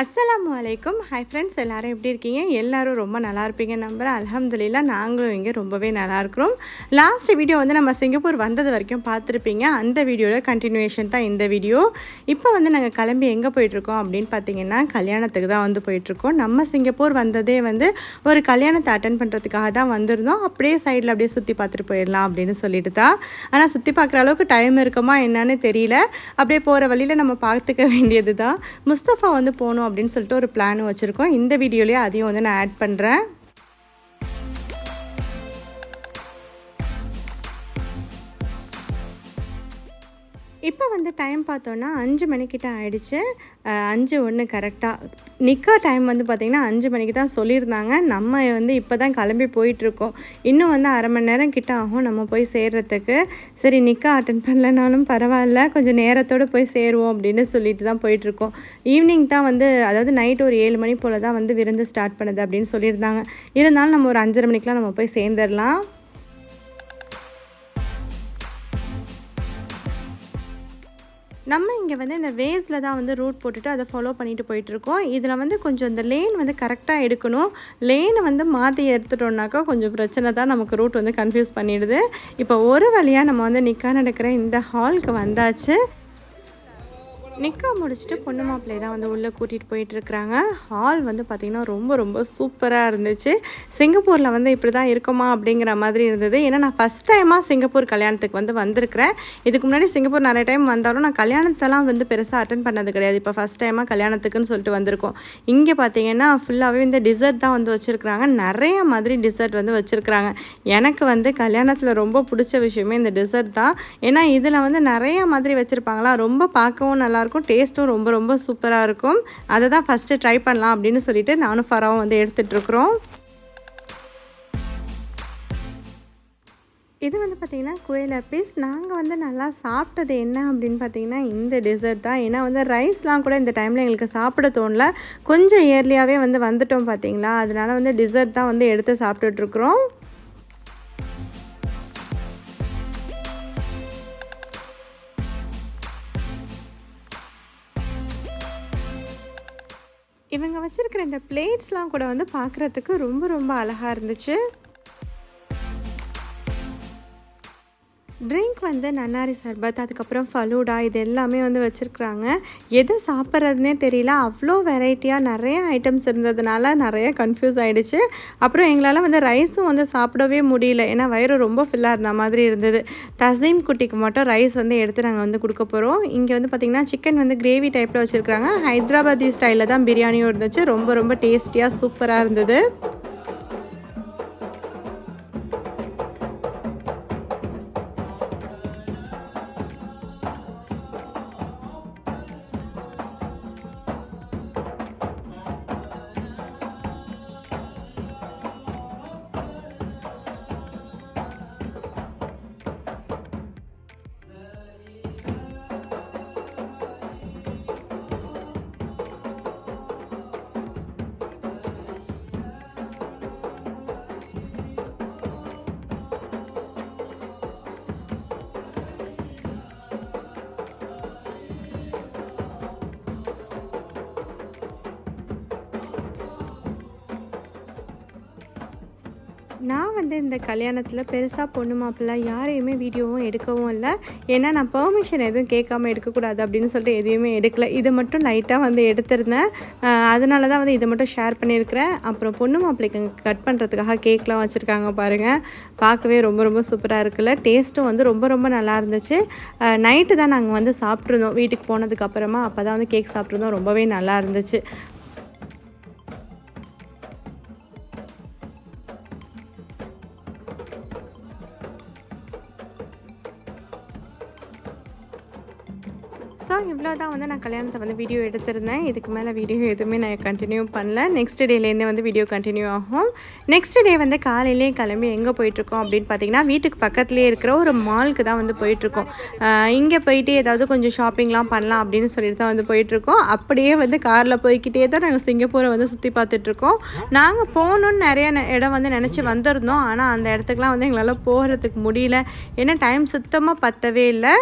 அஸ்ஸலாமு அலைக்கும். Hi friends எல்லோரும் எப்படி இருக்கீங்க? எல்லோரும் ரொம்ப நல்லா இருப்பீங்க நம்புகிறேன் அலமதுல்லா நாங்களும் இங்கே ரொம்பவே நல்லா இருக்கிறோம். லாஸ்ட் வீடியோ வந்து நம்ம சிங்கப்பூர் வந்தது வரைக்கும் பார்த்துருப்பீங்க. அந்த வீடியோவில் கண்டினியூஷன் தான் இந்த வீடியோ இப்போ வந்து நாங்கள் கிளம்பி எங்கே போயிட்டுருக்கோம் அப்படின்னு பார்த்தீங்கன்னா கல்யாணத்துக்கு தான் வந்து போயிட்டுருக்கோம். நம்ம சிங்கப்பூர் வந்ததே வந்து ஒரு கல்யாணத்தை அட்டன் பண்ணுறதுக்காக தான் வந்திருந்தோம். அப்படியே சைடில் அப்படியே சுற்றி பார்த்துட்டு போயிடலாம் அப்படின்னு சொல்லிட்டு தான். ஆனால் சுற்றி பார்க்குற அளவுக்கு டைம் இருக்குமா என்னன்னு தெரியல. அப்படியே போகிற வழியில் நம்ம பார்த்துக்க வேண்டியது தான் முஸ்தஃபா வந்து போகணும் அப்படின்னு சொல்லிட்டு ஒரு பிளான் வச்சுருக்கோம். இந்த வீடியோலேயே அதையும் வந்து நான் ஆட் பண்ணுறேன் இப்போ வந்து டைம் பார்த்தோன்னா அஞ்சு மணிக்கிட்ட ஆயிடுச்சு. அஞ்சு ஒன்று கரெக்டாக நிக்கா டைம் வந்து பார்த்திங்கன்னா அஞ்சு மணிக்கு தான் சொல்லியிருந்தாங்க. நம்ம வந்து இப்போ தான் கிளம்பி போயிட்டுருக்கோம். இன்னும் வந்து அரை மணி நேரம் கிட்ட ஆகும் நம்ம போய் சேர்றதுக்கு. சரி நிக்கா அட்டன் பண்ணலனாலும் பரவாயில்ல. கொஞ்சம் நேரத்தோடு போய் சேருவோம் அப்படின்னு சொல்லிட்டு தான் போயிட்டுருக்கோம். ஈவினிங் தான் வந்து அதாவது நைட் ஒரு ஏழு மணி போல் தான் வந்து விருந்து ஸ்டார்ட் பண்ணுது அப்படின்னு சொல்லியிருந்தாங்க. இருந்தாலும் நம்ம ஒரு அஞ்சரை மணிக்கெலாம் நம்ம போய் சேர்ந்துடலாம். நம்ம இங்கே வந்து இந்த வேஸில் தான் வந்து ரூட் போட்டுட்டு அதை ஃபாலோ பண்ணிட்டு போயிட்டுருக்கோம். இதில் வந்து கொஞ்சம் இந்த லேன் வந்து கரெக்டாக எடுக்கணும். லேனை வந்து மாற்றி எடுத்துட்டோம்னாக்கா கொஞ்சம் பிரச்சனை தான் நமக்கு ரூட் வந்து கன்ஃபியூஸ் பண்ணிடுது. இப்போ ஒரு வழியாக நம்ம வந்து நிற்க நடக்கிற இந்த ஹாலுக்கு வந்தாச்சு. நிக்கா முடிச்சுட்டு பொண்ணு மாப்பிள்ளையை தான் வந்து உள்ளே கூட்டிகிட்டு போயிட்டுருக்குறாங்க. ஹால் வந்து பார்த்திங்கன்னா ரொம்ப ரொம்ப சூப்பராக இருந்துச்சு. சிங்கப்பூரில் வந்து இப்படி தான் இருக்குமா அப்படிங்கிற மாதிரி இருந்தது. ஏன்னா நான் ஃபஸ்ட் டைமாக சிங்கப்பூர் கல்யாணத்துக்கு வந்து வந்திருக்கிறேன். இதுக்கு முன்னாடி சிங்கப்பூர் நிறைய டைம் வந்தாலும் நான் கல்யாணத்தெல்லாம் வந்து பெருசாக அட்டன் பண்ணது கிடையாது. இப்போ ஃபஸ்ட் டைமாக கல்யாணத்துக்குன்னு சொல்லிட்டு வந்திருக்கோம். இங்கே பார்த்தீங்கன்னா ஃபுல்லாகவே இந்த டிசர்ட் தான் வந்து வச்சுருக்குறாங்க. நிறைய மாதிரி டிசர்ட் வந்து வச்சுருக்குறாங்க. எனக்கு வந்து கல்யாணத்தில் ரொம்ப பிடிச்ச விஷயமே இந்த டிசர்ட் தான். ஏன்னா இதில் வந்து நிறைய மாதிரி வச்சுருப்பாங்களா? ரொம்ப பார்க்கவும் நல்லா நல்லாயிருக்கும் டேஸ்ட்டும் ரொம்ப ரொம்ப சூப்பராக இருக்கும். அதை தான் ஃபஸ்ட்டு ட்ரை பண்ணலாம் அப்படின்னு சொல்லிட்டு நானும் ஃபராவும் வந்து எடுத்துகிட்ருக்குறோம் இது வந்து பார்த்திங்கன்னா குயில் பீஸ் நாங்கள் வந்து நல்லா சாப்பிட்டது என்ன அப்படின்னு பார்த்தீங்கன்னா இந்த டெசர்ட் தான். ஏன்னா வந்து ரைஸ்லாம் கூட இந்த டைமில் எங்களுக்கு சாப்பிட தோணல. கொஞ்சம் இயர்லியாகவே வந்து வந்துட்டோம் பார்த்தீங்களா அதனால வந்து டிசர்ட் தான் வந்து எடுத்து சாப்பிட்டுட்ருக்குறோம் இவங்க வச்சுருக்கிற இந்த பிளேட்ஸ்லாம் கூட வந்து பார்க்குறதுக்கு ரொம்ப ரொம்ப அழகாக இருந்துச்சு. ட்ரிங்க் வந்து நன்னாரி சர்பத் அதுக்கப்புறம் ஃபலூடா இது எல்லாமே வந்து வச்சுருக்குறாங்க. எதை சாப்பிட்றதுனே தெரியல. அவ்வளோ வெரைட்டியாக நிறைய ஐட்டம்ஸ் இருந்ததுனால நிறைய கன்ஃபியூஸ் ஆகிடுச்சு அப்புறம் எங்களால் வந்து ரைஸும் வந்து சாப்பிடவே முடியல. ஏன்னா வயிறு ரொம்ப ஃபில்லாக இருந்த மாதிரி இருந்தது. தசீம் குட்டிக்கு மட்டும் ரைஸ் வந்து எடுத்து நாங்கள் வந்து கொடுக்க போகிறோம் இங்கே வந்து பார்த்திங்கன்னா சிக்கன் வந்து கிரேவி டைப்பில் வச்சுருக்குறாங்க. ஹைதராபாதி ஸ்டைலில் தான் பிரியாணியும் இருந்துச்சு. ரொம்ப ரொம்ப டேஸ்டியாக சூப்பராக இருந்தது. நான் வந்து இந்த கல்யாணத்தில் பெருசாக பொண்ணு மாப்பிள்ளை யாரையுமே வீடியோவும் எடுக்கவும் இல்லை. ஏன்னா நான் பெர்மிஷன் எதுவும் கேட்காம எடுக்கக்கூடாது அப்படின்னு சொல்லிட்டு எதையுமே எடுக்கல. இதை மட்டும் லைட்டாக வந்து எடுத்திருந்தேன். அதனால தான் வந்து இதை மட்டும் ஷேர் பண்ணியிருக்கிறேன். அப்புறம் பொண்ணு மாப்பிள்ளைக்கு கட் பண்ணுறதுக்காக கேக்லாம் வச்சுருக்காங்க பாருங்கள் பார்க்கவே ரொம்ப ரொம்ப சூப்பராக இருக்குல்ல. டேஸ்ட்டும் வந்து ரொம்ப ரொம்ப நல்லா இருந்துச்சு. நைட்டு தான் நாங்கள் வந்து சாப்பிட்ருந்தோம் வீட்டுக்கு போனதுக்கப்புறமா அப்போ தான் வந்து கேக் சாப்பிட்ருந்தோம் ரொம்பவே நல்லா இருந்துச்சு. ஸோ இவ்வளோ தான் வந்து நான் கல்யாணத்தை வந்து வீடியோ எடுத்திருந்தேன். இதுக்கு மேலே வீடியோ எதுவுமே நான் கண்டினியூ பண்ணல. நெக்ஸ்ட் டேலேருந்தே வந்து வீடியோ கண்டினியூ ஆகும். நெக்ஸ்ட் டே வந்து காலையிலே கிளம்பி எங்கே போயிட்டுருக்கோம் அப்படின்னு பார்த்தீங்கன்னா வீட்டுக்கு பக்கத்துலேயே இருக்கிற ஒரு மாலுக்கு தான் வந்து போயிட்டுருக்கோம். இங்கே போயிட்டு ஏதாவது கொஞ்சம் ஷாப்பிங்லாம் பண்ணலாம் அப்படின்னு சொல்லிட்டு தான் வந்து போயிட்டுருக்கோம். அப்படியே வந்து காரில் போய்க்கிட்டே தான் நாங்கள் சிங்கப்பூரை வந்து சுற்றி பார்த்துட்ருக்கோம் நாங்கள் போகணுன்னு நிறைய நெ- இடம் வந்து நினச்சி வந்திருந்தோம். ஆனால் அந்த இடத்துக்குலாம் வந்து எங்களால் போகிறதுக்கு முடியல. ஏன்னா டைம் சுத்தமாக பத்தவே இல்லை.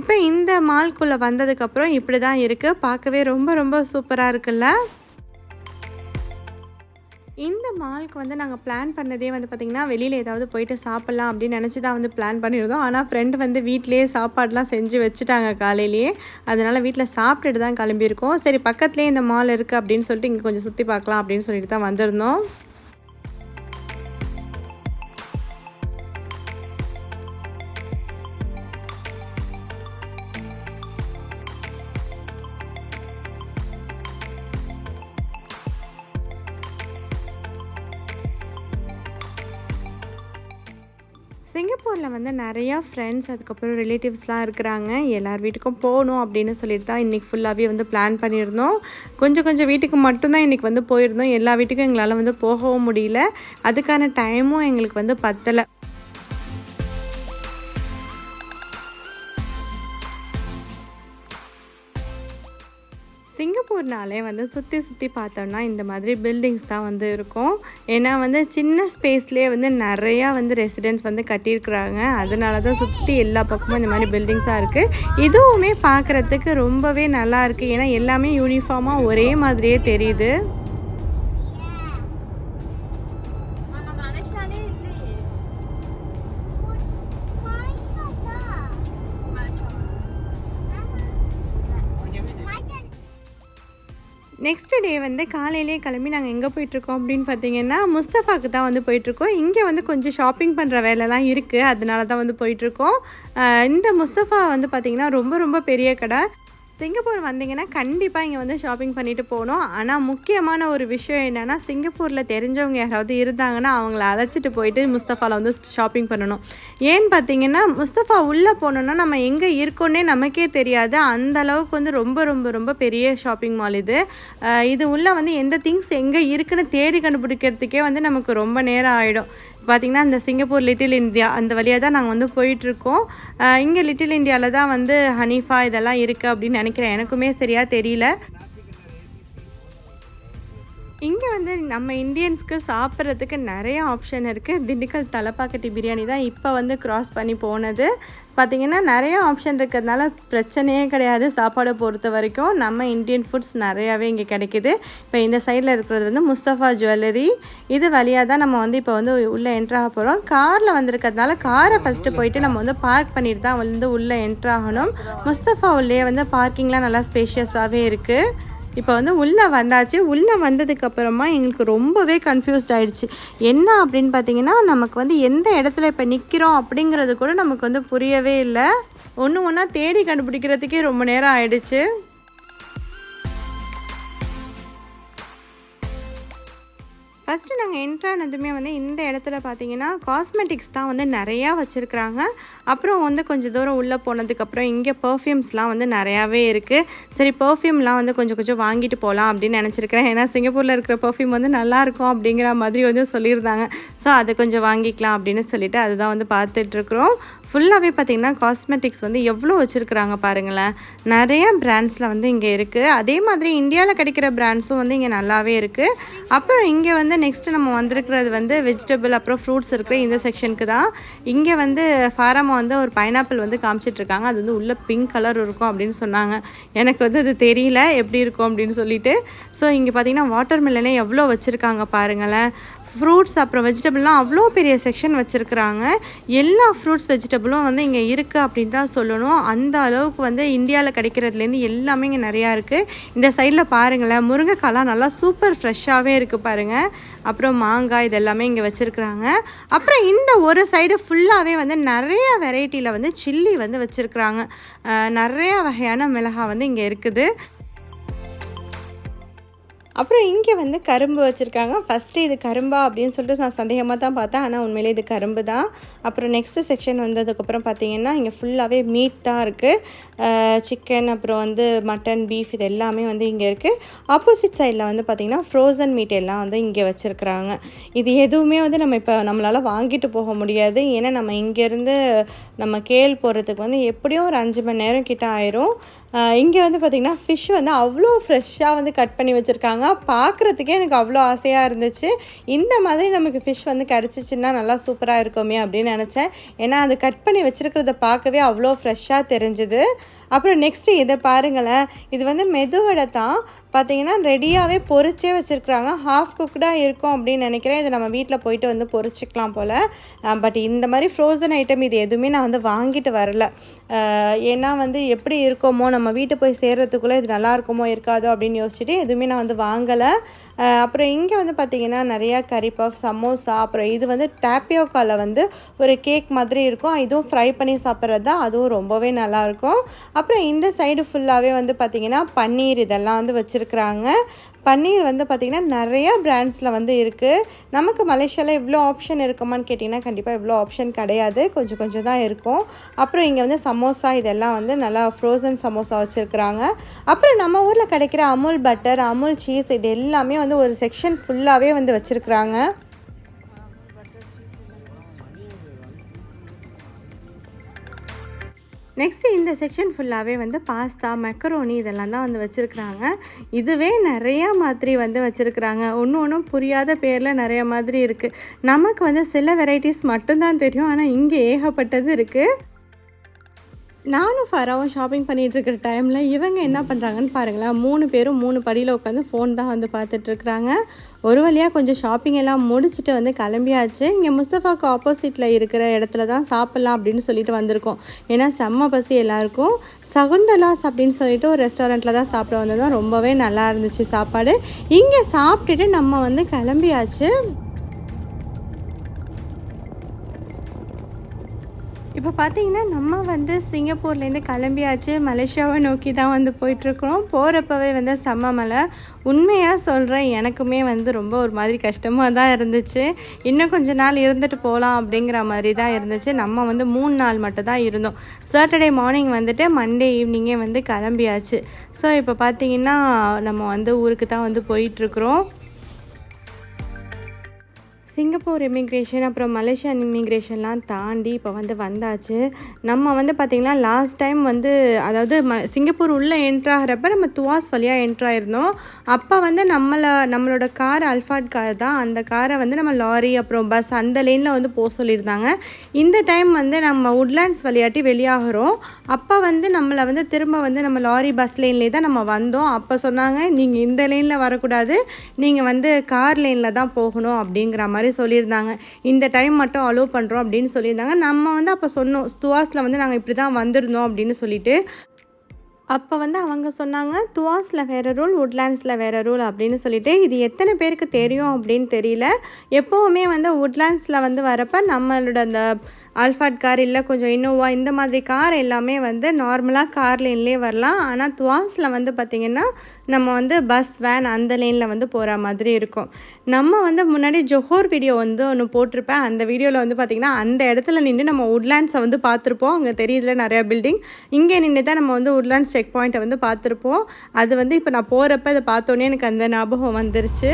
இப்போ இந்த மால்குள்ளே அதுக்கப்புறம் இப்படி தான் இருக்குது பார்க்கவே ரொம்ப ரொம்ப சூப்பராக இருக்குல்ல? இந்த மாலுக்கு வந்து நாங்கள் பிளான் பண்ணதே வந்து பார்த்திங்கன்னா வெளியில் ஏதாவது போயிட்டு சாப்பிட்லாம் அப்படின்னு நினச்சி தான் வந்து பிளான் பண்ணியிருந்தோம். ஆனால் ஃப்ரெண்டு வந்து வீட்டிலேயே சாப்பாடெலாம் செஞ்சு வச்சுட்டாங்க காலையிலேயே. அதனால் வீட்டில் சாப்பிட்டுட்டு தான் கிளம்பியிருக்கோம். சரி பக்கத்துலேயே இந்த மால் இருக்குது அப்படின்னு சொல்லிட்டு இங்கே கொஞ்சம் சுற்றி பார்க்கலாம் அப்படின்னு சொல்லிட்டு தான் வந்திருந்தோம். சிங்கப்பூரில் வந்து நிறையா ஃப்ரெண்ட்ஸ் அதுக்கப்புறம் ரிலேட்டிவ்ஸ்லாம் இருக்கிறாங்க. எல்லார் வீட்டுக்கும் போகணும் அப்படின்னு சொல்லிட்டு தான் இன்றைக்கி ஃபுல்லாகவே வந்து பிளான் பண்ணியிருந்தோம். கொஞ்சம் கொஞ்சம் வீட்டுக்கு மட்டும்தான் இன்றைக்கி வந்து போயிருந்தோம். எல்லா வீட்டுக்கும் எங்களால் வந்து போகவும் முடியல. அதுக்கான டைமும் எங்களுக்கு வந்து பத்தலை. சிங்கப்பூர்னாலே வந்து சுற்றி சுற்றி பார்த்தோம்னா இந்த மாதிரி பில்டிங்ஸ் தான் வந்து இருக்கும். ஏன்னா வந்து சின்ன ஸ்பேஸ்லேயே வந்து நிறையா வந்து ரெசிடென்ட்ஸ் வந்து கட்டியிருக்கிறாங்க. அதனால தான் சுற்றி எல்லா பக்கமும் இந்த மாதிரி பில்டிங்ஸாக இருக்குது இதுவுமே பார்க்குறதுக்கு ரொம்பவே நல்லாயிருக்கு ஏன்னா எல்லாமே யூனிஃபார்மாக ஒரே மாதிரியே தெரியுது. நெக்ஸ்ட் டே வந்து காலையிலே கிளம்பி நாங்கள் எங்கே போயிட்டுருக்கோம் அப்படின்னு பார்த்தீங்கன்னா முஸ்தஃபாக்கு தான் வந்து போயிட்டுருக்கோம். இங்கே வந்து கொஞ்சம் ஷாப்பிங் பண்ணுற வேலைலாம் இருக்குது அதனால தான் வந்து போயிட்டுருக்கோம். இந்த முஸ்தஃபா வந்து பார்த்திங்கன்னா ரொம்ப ரொம்ப பெரிய கடை. சிங்கப்பூர் வந்தீங்கன்னா கண்டிப்பாக இங்கே வந்து ஷாப்பிங் பண்ணிட்டு போகணும். ஆனால் முக்கியமான ஒரு விஷயம் என்னென்னா சிங்கப்பூரில் தெரிஞ்சவங்க யாராவது இருந்தாங்கன்னா அவங்கள அழைச்சிட்டு போயிட்டு முஸ்தஃபாவில் வந்து ஷாப்பிங் பண்ணணும். ஏன்னு பார்த்தீங்கன்னா முஸ்தஃபா உள்ளே போனோன்னா நம்ம எங்கே இருக்கோன்னே நமக்கே தெரியாது. அந்த அளவுக்கு வந்து ரொம்ப ரொம்ப ரொம்ப பெரிய ஷாப்பிங் மால் இது. இது உள்ளே வந்து எந்த திங்ஸ் எங்கே இருக்குன்னு தேடி கண்டுபிடிக்கிறதுக்கே வந்து நமக்கு ரொம்ப நேரம் ஆகிடும் பார்த்திங்கன்னா இந்த சிங்கப்பூர் லிட்டில் இந்தியா அந்த வழியாக தான் நாங்கள் வந்து போயிட்டுருக்கோம். இங்கே லிட்டில் இந்தியாவில் தான் வந்து ஹனீஃபா இதெல்லாம் இருக்குது அப்படின்னு நினைக்கிறேன். எனக்குமே சரியாக தெரியல. இங்கே வந்து நம்ம இந்தியன்ஸ்க்கு சாப்பிட்றதுக்கு நிறைய ஆப்ஷன் இருக்குது திண்டுக்கல் தலைப்பாக்கட்டி பிரியாணி தான் இப்போ வந்து க்ராஸ் பண்ணி போனது. பார்த்திங்கன்னா நிறைய ஆப்ஷன் இருக்கிறதுனால பிரச்சனையே கிடையாது சாப்பாடை பொறுத்த வரைக்கும். நம்ம இந்தியன் ஃபுட்ஸ் நிறையாவே இங்கே கிடைக்குது. இப்போ இந்த சைடில் இருக்கிறது வந்து முஸ்தஃபா ஜுவல்லரி இது வழியாக தான் நம்ம வந்து இப்போ வந்து உள்ளே என்ட்ராக போகிறோம் காரில் வந்திருக்கிறதுனால காரை ஃபஸ்ட்டு போயிட்டு நம்ம வந்து பார்க் பண்ணிட்டு தான் வந்து உள்ளே என்ட்ராகணும் முஸ்தஃபா உள்ளே வந்து பார்க்கிங்லாம் நல்லா ஸ்பேஷியஸாகவே இருக்குது இப்போ வந்து உள்ளே வந்தாச்சு. உள்ளே வந்ததுக்கப்புறமா எங்களுக்கு ரொம்பவே கன்ஃபியூஸ்ட் ஆயிடுச்சு. என்ன அப்படின்னு பார்த்தீங்கன்னா நமக்கு வந்து எந்த இடத்துல இப்போ நிற்கிறோம் அப்படிங்கிறது கூட நமக்கு வந்து புரியவே இல்லை. ஒன்று ஒன்றா தேடி கண்டுபிடிக்கிறதுக்கே ரொம்ப நேரம் ஆயிடுச்சு. ஃபஸ்ட்டு நாங்கள் என்ட்ரானதுமே வந்து இந்த இடத்துல பார்த்தீங்கன்னா காஸ்மெட்டிக்ஸ் தான் வந்து நிறையா வச்சுருக்குறாங்க. அப்புறம் வந்து கொஞ்சம் தூரம் உள்ளே போனதுக்கப்புறம் இங்கே பர்ஃப்யூம்ஸ்லாம் வந்து நிறையாவே இருக்குது சரி பர்ஃப்யூம்லாம் வந்து கொஞ்சம் கொஞ்சம் வாங்கிட்டு போகலாம் அப்படின்னு நினச்சிருக்கிறேன். ஏன்னா சிங்கப்பூரில் இருக்கிற பர்ஃப்யூம் வந்து நல்லாயிருக்கும் அப்படிங்கிற மாதிரி வந்து சொல்லியிருந்தாங்க. ஸோ அதை கொஞ்சம் வாங்கிக்கலாம் அப்படின்னு சொல்லிட்டு அதுதான் வந்து பார்த்துட்ருக்குறோம் ஃபுல்லாகவே பார்த்திங்கன்னா காஸ்மெட்டிக்ஸ் வந்து எவ்வளோ வச்சுருக்குறாங்க பாருங்களேன். நிறைய பிராண்ட்ஸில் வந்து இங்கே இருக்குது அதே மாதிரி இந்தியாவில் கிடைக்கிற பிராண்ட்ஸும் வந்து இங்கே நல்லாவே இருக்குது அப்புறம் இங்கே வந்து நெக்ஸ்ட்டு நம்ம வந்திருக்கிறது வந்து வெஜிடபிள் அப்புறம் ஃப்ரூட்ஸ் இருக்கிற இந்த செக்ஷனுக்கு தான். இங்கே வந்து ஃபாரமாக வந்து ஒரு பைனாப்பிள் வந்து காமிச்சிட்ருக்காங்க. அது வந்து உள்ள பிங்க் கலர் இருக்கும் அப்படின்னு சொன்னாங்க. எனக்கு வந்து அது தெரியல எப்படி இருக்கும் அப்படின்னு சொல்லிட்டு. ஸோ இங்கே பார்த்தீங்கன்னா வாட்டர் மெலனே எவ்வளோ வச்சுருக்காங்க பாருங்களேன். ஃப்ரூட்ஸ் அப்புறம் வெஜிடபிள்லாம் அவ்வளோ பெரிய செக்ஷன் வச்சுருக்குறாங்க. எல்லா ஃப்ரூட்ஸ் வெஜிடபிளும் வந்து இங்கே இருக்குது அப்படின் தான் சொல்லணும். அந்த அளவுக்கு வந்து இந்தியாவில் கிடைக்கிறதுலேருந்து எல்லாமே இங்கே நிறையா இருக்குது இந்த சைடில் பாருங்களேன் முருங்கைக்காலாம் நல்லா சூப்பர் ஃப்ரெஷ்ஷாகவே இருக்குது பாருங்கள் அப்புறம் மாங்காய் இதெல்லாமே இங்கே வச்சுருக்குறாங்க. அப்புறம் இந்த ஒரு சைடு ஃபுல்லாகவே வந்து நிறைய வெரைட்டியில் வந்து சில்லி வந்து வச்சுருக்குறாங்க. நிறைய வகையான மிளகாய் வந்து இங்கே இருக்குது. அப்புறம் இங்கே வந்து கரும்பு வச்சுருக்காங்க. ஃபஸ்ட்டு இது கரும்பா அப்படின்னு சொல்லிட்டு நான் சந்தேகமாக தான் பார்த்தேன். ஆனால் உண்மையிலே இது கரும்பு தான். அப்புறம் நெக்ஸ்ட்டு செக்ஷன் வந்ததுக்கப்புறம் பார்த்தீங்கன்னா இங்கே ஃபுல்லாகவே மீட் தான் இருக்குது சிக்கன் அப்புறம் வந்து மட்டன் பீஃப் இது எல்லாமே வந்து இங்கே இருக்குது ஆப்போசிட் சைடில் வந்து பார்த்திங்கன்னா ஃப்ரோசன் மீட் எல்லாம் வந்து இங்கே வச்சுருக்குறாங்க. இது எதுவுமே வந்து நம்ம இப்போ நம்மளால் வாங்கிட்டு போக முடியாது. ஏன்னா நம்ம இங்கேருந்து நம்ம கேள் போகிறதுக்கு வந்து எப்படியும் ஒரு அஞ்சு மணி நேரம் கிட்ட ஆயிரும். இங்கே வந்து பார்த்திங்கன்னா ஃபிஷ் வந்து அவ்வளோ ஃப்ரெஷ்ஷாக வந்து கட் பண்ணி வச்சுருக்காங்க. பார்க்குறதுக்கே எனக்கு அவ்வளோ ஆசையாக இருந்துச்சு. இந்த மாதிரி நமக்கு ஃபிஷ் வந்து கிடச்சிச்சின்னா நல்லா சூப்பராக இருக்குமே அப்படின்னு நினச்சேன். ஏன்னா அது கட் பண்ணி வச்சுருக்கிறத பார்க்கவே அவ்வளோ ஃப்ரெஷ்ஷாக தெரிஞ்சுது. அப்புறம் நெக்ஸ்ட்டு இதை பாருங்களேன். இது வந்து மெதுவடை தான். பார்த்தீங்கன்னா ரெடியாகவே பொறிச்சே வச்சுருக்குறாங்க. ஹாஃப் குக்டாக இருக்கும் அப்படின்னு நினைக்கிறேன். இதை நம்ம வீட்டில் போயிட்டு வந்து பொறிச்சிக்கலாம் போல். பட் இந்த மாதிரி ஃப்ரோசன் ஐட்டம் இது எதுவுமே நான் வந்து வாங்கிட்டு வரல. ஏன்னா வந்து எப்படி இருக்கோமோ நம்ம வீட்டு போய் சேர்கிறதுக்குள்ளே இது நல்லா இருக்குமோ இருக்காதோ அப்படின்னு யோசிச்சுட்டு எதுவுமே நான் வந்து வாங்கலை. அப்புறம் இங்கே வந்து பார்த்திங்கன்னா நிறையா கறி பஃப் சமோசா அப்புறம் இது வந்து டேப்பியோக்காவில் வந்து ஒரு கேக் மாதிரி இருக்கும். இதுவும் ஃப்ரை பண்ணி சாப்பிட்றது தான் அதுவும் ரொம்பவே நல்லாயிருக்கும் அப்புறம் இந்த சைடு ஃபுல்லாகவே வந்து பார்த்திங்கன்னா பன்னீர் இதெல்லாம் வந்து வச்சுருக்குறாங்க. பன்னீர் வந்து பார்த்திங்கன்னா நிறையா பிராண்ட்ஸில் வந்து இருக்குது நமக்கு மலேசியாவில் இவ்வளோ ஆப்ஷன் இருக்குமான்னு கேட்டிங்கன்னா கண்டிப்பாக இவ்வளோ ஆப்ஷன் கிடையாது. கொஞ்சம் கொஞ்சம் தான் இருக்கும். அப்புறம் இங்கே வந்து சமோசா இதெல்லாம் வந்து நல்லா ஃப்ரோசன் சமோசா வச்சுருக்குறாங்க. அப்புறம் நம்ம ஊரில் கிடைக்கிற அமுல் பட்டர் அமுல் சீஸ் இது எல்லாமே வந்து ஒரு செக்ஷன் ஃபுல்லாகவே வந்து வச்சுருக்குறாங்க. நெக்ஸ்ட்டு இந்த செக்ஷன் ஃபுல்லாகவே வந்து பாஸ்தா மெக்கரோனி இதெல்லாம் தான் வந்து வச்சுருக்குறாங்க. இதுவே நிறையா மாதிரி வந்து வச்சுருக்குறாங்க. ஒன்று ஒன்றும் புரியாத பேரில் நிறைய மாதிரி இருக்குது நமக்கு வந்து சில வெரைட்டிஸ் மட்டும்தான் தெரியும். ஆனால் இங்கே ஏகப்பட்டது இருக்குது நானும் ஃபராவும் ஷாப்பிங் பண்ணிகிட்டு இருக்கிற டைமில் இவங்க என்ன பண்ணுறாங்கன்னு பாருங்களேன். மூணு பேரும் மூணு படியில் உட்காந்து ஃபோன் தான் வந்து பார்த்துட்ருக்குறாங்க ஒரு வழியாக கொஞ்சம் ஷாப்பிங் எல்லாம் முடிச்சுட்டு வந்து கிளம்பியாச்சு. இங்கே முஸ்தஃபாக்கு ஆப்போசிட்டில் இருக்கிற இடத்துல தான் சாப்பிட்லாம் அப்படின்னு சொல்லிட்டு வந்திருக்கோம். ஏன்னா செம்ம பசி எல்லாருக்கும். சகுந்தலாஸ் அப்படின்னு சொல்லிட்டு ஒரு ரெஸ்டாரண்ட்டில் தான் சாப்பிட வந்ததும் ரொம்பவே நல்லா இருந்துச்சு சாப்பாடு. இங்கே சாப்பிட்டுட்டு நம்ம வந்து கிளம்பியாச்சு. இப்போ பார்த்தீங்கன்னா நம்ம வந்து சிங்கப்பூர்லேருந்து கிளம்பியாச்சு. மலேசியாவை நோக்கி தான் வந்து போயிட்டுருக்குறோம். போகிறப்பவே வந்து செம்ம மலை உண்மையாக சொல்கிறேன் எனக்குமே வந்து ரொம்ப ஒரு மாதிரி கஷ்டமாக தான் இருந்துச்சு. இன்னும் கொஞ்ச நாள் இருந்துட்டு போகலாம் அப்படிங்கிற மாதிரி தான் இருந்துச்சு. நம்ம வந்து மூணு நாள் மட்டும் தான் இருந்தோம். சாட்டர்டே மார்னிங் வந்துட்டு மண்டே ஈவினிங்கே வந்து கிளம்பியாச்சு. ஸோ இப்போ பார்த்தீங்கன்னா நம்ம வந்து ஊருக்கு தான் வந்து போயிட்டுருக்குறோம். சிங்கப்பூர் இமிக்ரேஷன் அப்புறம் மலேசியன் இமிக்ரேஷன்லாம் தாண்டி இப்போ வந்து வந்தாச்சு. நம்ம வந்து பார்த்திங்கன்னா லாஸ்ட் டைம் வந்து அதாவது ம சிங்கப்பூர் உள்ளே என்ட்ராகிறப்ப நம்ம துவாஸ் வழியாக என்ட்ராயிருந்தோம் அப்போ வந்து நம்மளை நம்மளோட கார் அல்ஃபாட் கார் தான். அந்த காரை வந்து நம்ம லாரி அப்புறம் பஸ் அந்த லைனில் வந்து போக சொல்லியிருந்தாங்க. இந்த டைம் வந்து நம்ம உட்லேண்ட்ஸ் வழியாட்டி வெளியாகிறோம். அப்போ வந்து நம்மளை வந்து திரும்ப வந்து நம்ம லாரி பஸ் லைன்லேயே தான் நம்ம வந்தோம். அப்போ சொன்னாங்க நீங்கள் இந்த லைனில் வரக்கூடாது. நீங்கள் வந்து கார் லைனில் தான் போகணும். அப்படிங்கிற மாதிரி சொல்லியிருந்தாங்க. இந்த டைம் மட்டும் அலோவ் பண்ணுறோம் அப்படின்னு சொல்லியிருந்தாங்க. நம்ம வந்து அப்போ சொன்னோம் துவாஸில் வந்து நாங்கள் இப்படி தான் வந்திருந்தோம் அப்படின்னு சொல்லிட்டு. அப்போ வந்து அவங்க சொன்னாங்க துவாஸில் வேறு ரூல் உட்லேண்ட்ஸில் வேறு ரூல் அப்படின்னு சொல்லிட்டு. இது எத்தனை பேருக்கு தெரியும் அப்படின்னு தெரியல. எப்போவுமே வந்து உட்லேண்ட்ஸில் வந்து வரப்போ நம்மளோட அந்த ஆல்ஃபாட் கார் இல்லை கொஞ்சம் இன்னோவா இந்த மாதிரி கார் எல்லாமே வந்து நார்மலாக கார் லேன்லேயே வரலாம். ஆனால் துவாஸில் வந்து பார்த்திங்கன்னா நம்ம வந்து பஸ் வேன் அந்த லேனில் வந்து போகிற மாதிரி இருக்கும். நம்ம வந்து முன்னாடி ஜொஹோர் வீடியோ வந்து ஒன்று போட்டிருப்பேன். அந்த வீடியோவில் வந்து பார்த்திங்கன்னா அந்த இடத்துல நின்று நம்ம உட்லேண்ட்ஸை வந்து பார்த்துருப்போம் அங்கே தெரியுதுல நிறையா பில்டிங் இங்கே நின்று தான் நம்ம வந்து உட்லேண்ட்ஸ் செக் பாயிண்ட்டை வந்து பார்த்துருப்போம் அது வந்து இப்போ நான் போகிறப்ப அதை பார்த்தோன்னே எனக்கு அந்த ஞாபகம் வந்துருச்சு.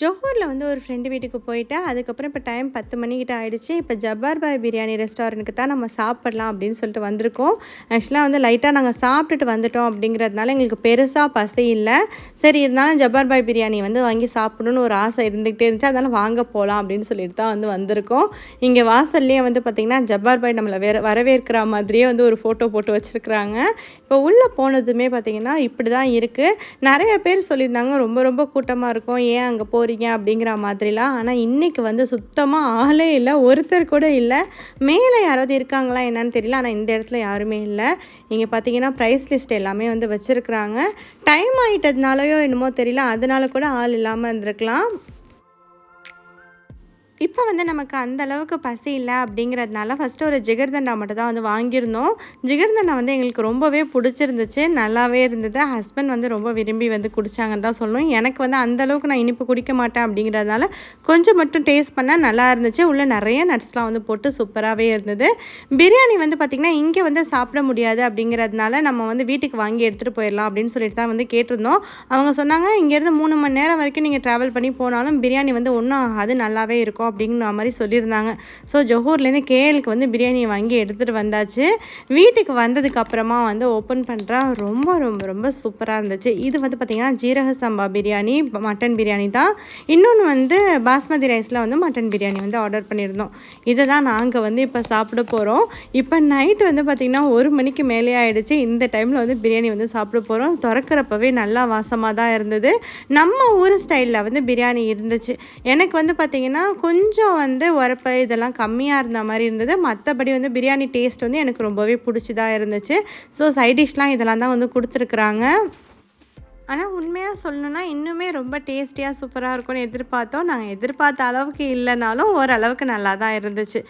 ஜோஹூரில் வந்து ஒரு ஃப்ரெண்டு வீட்டுக்கு போயிட்டேன் அதுக்கப்புறம் இப்போ டைம் பத்து மணிக்கிட்ட ஆகிடுச்சு இப்போ ஜப்பார் பாய் பிரியாணி ரெஸ்டாரண்ட்டுக்கு தான் நம்ம சாப்பிட்லாம் அப்படின்னு சொல்லிட்டு வந்திருக்கோம். ஆக்சுவலாக வந்து லைட்டாக நாங்கள் சாப்பிட்டுட்டு வந்துட்டோம் அப்படிங்கிறதுனால எங்களுக்கு பெருசாக பசி இல்லை. சரி இருந்தாலும் ஜப்பார் பாய் பிரியாணி வந்து வாங்கி சாப்பிடணும்னு ஒரு ஆசை இருந்துகிட்டே இருந்துச்சு. அதனால் வாங்க போகலாம் அப்படின்னு சொல்லிட்டு தான் வந்து வந்திருக்கோம். இங்கே வாசல்லையே வந்து பார்த்திங்கன்னா ஜப்பார் பாய் நம்மளை வேற வரவேற்கிற மாதிரியே வந்து ஒரு ஃபோட்டோ போட்டு வச்சுருக்குறாங்க. இப்போ உள்ளே போனதுமே பார்த்திங்கன்னா இப்படி தான் இருக்குது நிறைய பேர் சொல்லியிருந்தாங்க ரொம்ப ரொம்ப கூட்டமாக இருக்கும். ஏன் அங்கே போ போகிறீங்க அப்படிங்கிற மாதிரிலாம். ஆனால் இன்றைக்கி வந்து சுத்தமாக ஆளே இல்லை ஒருத்தர் கூட இல்லை. மேலே யாராவது இருக்காங்களா என்னன்னு தெரியல ஆனால் இந்த இடத்துல யாருமே இல்லை. இங்கே பார்த்தீங்கன்னா ப்ரைஸ் லிஸ்ட் எல்லாமே வந்து வச்சுருக்குறாங்க. டைம் ஆகிட்டதுனாலயோ என்னமோ தெரியல அதனால கூட ஆள் இல்லாமல் இருந்திருக்கலாம். இப்போ வந்து நமக்கு அந்த அளவுக்கு பசி இல்லை அப்படிங்கிறதுனால ஃபஸ்ட்டு ஒரு ஜிகர்தண்டா மட்டும் தான் வந்து வாங்கியிருந்தோம். ஜிகர்தண்டா வந்து எங்களுக்கு ரொம்பவே பிடிச்சிருந்துச்சு. நல்லாவே இருந்தது. ஹஸ்பண்ட் வந்து ரொம்ப விரும்பி வந்து குடித்தாங்கன்னு தான் சொல்லணும் எனக்கு வந்து அந்த அளவுக்கு நான் இனிப்பு குடிக்க மாட்டேன் அப்படிங்கிறதுனால கொஞ்சம் மட்டும் டேஸ்ட் பண்ணால் நல்லா இருந்துச்சு. உள்ளே நிறைய நட்ஸ்லாம் வந்து போட்டு சூப்பராகவே இருந்தது. பிரியாணி வந்து பார்த்திங்கன்னா இங்கே வந்து சாப்பிட முடியாது அப்படிங்கிறதுனால நம்ம வந்து வீட்டுக்கு வாங்கி எடுத்துகிட்டு போயிடலாம் அப்படின்னு சொல்லிட்டு தான் வந்து கேட்டிருந்தோம். அவங்க சொன்னாங்க இங்கேருந்து மூணு மணி நேரம் வரைக்கும் நீங்கள் ட்ராவல் பண்ணி போனாலும் பிரியாணி வந்து ஒன்றும் ஆகாது. நல்லாவே இருக்கும். இருக்கும் அப்படிங்கிற மாதிரி சொல்லியிருந்தாங்க. ஸோ ஜொஹூர்லேருந்து கேஎலுக்கு வந்து பிரியாணியை வாங்கி எடுத்துகிட்டு வந்தாச்சு. வீட்டுக்கு வந்ததுக்கப்புறமா வந்து ஓப்பன் பண்ணுறா ரொம்ப ரொம்ப ரொம்ப சூப்பராக இருந்துச்சு. இது வந்து பார்த்திங்கன்னா ஜீரக சம்பா பிரியாணி மட்டன் பிரியாணி தான். இன்னொன்று வந்து பாஸ்மதி ரைஸில் வந்து மட்டன் பிரியாணி வந்து ஆர்டர் பண்ணியிருந்தோம். இதை தான் நாங்கள் வந்து இப்போ சாப்பிட போகிறோம் இப்போ நைட்டு வந்து பார்த்திங்கன்னா ஒரு மணிக்கு மேலே ஆகிடுச்சு இந்த டைமில் வந்து பிரியாணி வந்து சாப்பிட போகிறோம் திறக்கிறப்பவே நல்லா வாசமாக தான் இருந்தது. நம்ம ஊர் ஸ்டைலில் வந்து பிரியாணி இருந்துச்சு. எனக்கு வந்து பார்த்திங்கன்னா கொஞ்சம் கொஞ்சம் வந்து உரப்பு இதெல்லாம் கம்மியாக இருந்த மாதிரி இருந்தது. மற்றபடி வந்து பிரியாணி டேஸ்ட் வந்து எனக்கு ரொம்பவே பிடிச்சதாக இருந்துச்சு. ஸோ சைட் டிஷ்லாம் இதெல்லாம் தான் வந்து கொடுத்துருக்குறாங்க. ஆனால் உண்மையாக சொல்லணுன்னா இன்னுமே ரொம்ப டேஸ்டியாக சூப்பராக இருக்கும்னு எதிர்பார்த்தோம். நாங்கள் எதிர்பார்த்த அளவுக்கு இல்லைனாலும் ஓரளவுக்கு நல்லா தான் இருந்துச்சு.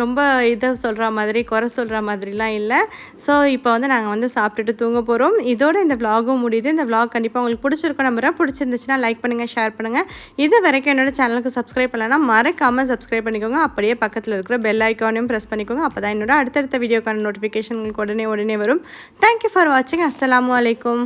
ரொம்ப இதை சொல்கிற மாதிரி குறை சொல்கிற மாதிரிலாம் இல்லை. ஸோ இப்போ வந்து நாங்கள் வந்து சாப்பிட்டுட்டு தூங்க போகிறோம் இதோட இந்த விலாகும் முடியுது. இந்த விலாக் கண்டிப்பாக உங்களுக்கு பிடிச்சிருக்கும் நம்புறேன். பிடிச்சிருந்துச்சுன்னா லைக் பண்ணுங்கள் ஷேர் பண்ணுங்கள் இது வரைக்கும் என்னோடய சேனலுக்கு சப்ஸ்கிரைப் பண்ணலன்னா மறக்காமல் சப்ஸ்கிரைப் பண்ணிக்கோங்க. அப்படியே பக்கத்தில் இருக்கிற பெல் ஐக்கானையும் ப்ரெஸ் பண்ணிக்கோங்க. அப்போ தான் என்னோட அடுத்தடுத்த வீடியோக்கான நோட்டிஃபிகேஷன் உங்களுக்கு உடனே உடனே வரும். தேங்க்யூ ஃபார் வாட்சிங் அஸ்லாம் வலைக்கம்